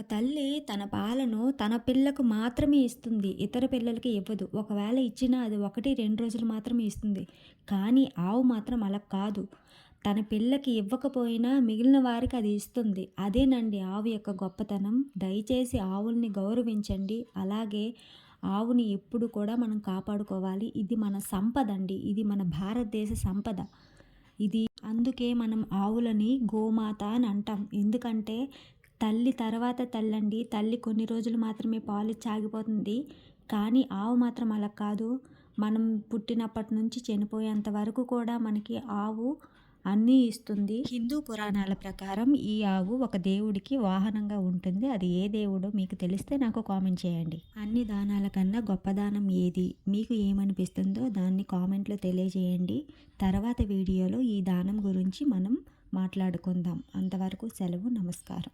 ఒక తల్లి తన పాలను తన పిల్లకు మాత్రమే ఇస్తుంది. ఇతర పిల్లలకి ఇవ్వదు. ఒకవేళ ఇచ్చినా అది ఒకటి రెండు రోజులు మాత్రమే ఇస్తుంది. కానీ ఆవు మాత్రం అలా కాదు. తన పిల్లకి ఇవ్వకపోయినా మిగిలిన వారికి అది ఇస్తుంది. అదేనండి ఆవు యొక్క గొప్పతనం. దయచేసి ఆవుల్ని గౌరవించండి. అలాగే ఆవుని ఎప్పుడు కూడా మనం కాపాడుకోవాలి. ఇది మన సంపద అండి ఇది మన భారతదేశ సంపద. ఇది అందుకే మనం ఆవులని గోమాత అని అంటాం. ఎందుకంటే తల్లి తర్వాత తల్లండి. తల్లి కొన్ని రోజులు మాత్రమే పాలు ఆగిపోతుంది కానీ ఆవు మాత్రం అలా కాదు. మనం పుట్టినప్పటి నుంచి చనిపోయేంత వరకు కూడా మనకి ఆవు అన్నీ ఇస్తుంది. హిందూ పురాణాల ప్రకారం ఈ ఆవు ఒక దేవుడికి వాహనంగా ఉంటుంది. అది ఏ దేవుడో మీకు తెలిస్తే నాకు కామెంట్ చేయండి. అన్ని దానాల కన్నా గొప్ప దానం ఏది? మీకు ఏమనిపిస్తుందో దాన్ని కామెంట్లో తెలియజేయండి. తర్వాత వీడియోలో ఈ దానం గురించి మనం మాట్లాడుకుందాం. అంతవరకు సెలవు నమస్కారం.